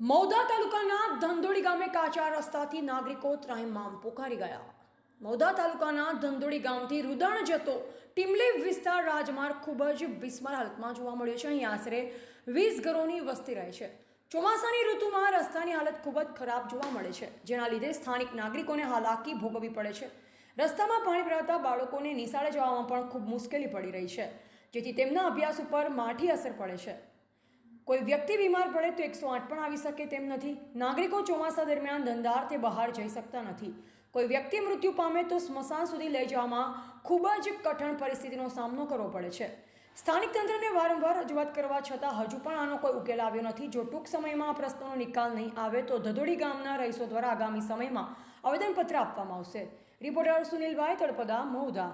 મૌદા તાલુકાના ધંધોડી ગામે કાચા રસ્તાથી નાગરિકો ત્રાહિમામ પોકારી ગયા. મૌદા તાલુકાના ધંધોડી ગામથી રુદણ જતો ટીમલી વિસ્તાર રાજમાર્ગ ખૂબ જ બિસ્માર હાલતમાં જોવા મળ્યો છે. અહીં આશરે વીસ ઘરોની વસ્તી રહે છે. ચોમાસાની ઋતુમાં રસ્તાની હાલત ખૂબ જ ખરાબ જોવા મળે છે, જેના લીધે સ્થાનિક નાગરિકોને હાલાકી ભોગવવી પડે છે. રસ્તામાં પાણી ભરાતા બાળકોને નિશાળે જવામાં પણ ખૂબ મુશ્કેલી પડી રહી છે, જેથી તેમના અભ્યાસ ઉપર માઠી અસર પડે છે. કોઈ વ્યક્તિ બીમાર પડે તો એકસો આઠ પણ આવી શકે તેમ નથી. નાગરિકો ચોમાસા દરમિયાન ધંધાર્થે બહાર જઈ શકતા નથી. કોઈ વ્યક્તિ મૃત્યુ પામે તો સ્મશાન સુધી લઈ જવામાં ખૂબ જ કઠણ પરિસ્થિતિનો સામનો કરવો પડે છે. સ્થાનિક તંત્રને વારંવાર રજૂઆત કરવા છતાં હજુ પણ આનો કોઈ ઉકેલ આવ્યો નથી. જો ટૂંક સમયમાં આ પ્રશ્નોનો નિકાલ નહીં આવે તો ધધોડી ગામના રહીશો દ્વારા આગામી સમયમાં આવેદનપત્ર આપવામાં આવશે. રિપોર્ટર સુનિલભાઈ તળપદા, મહુદા.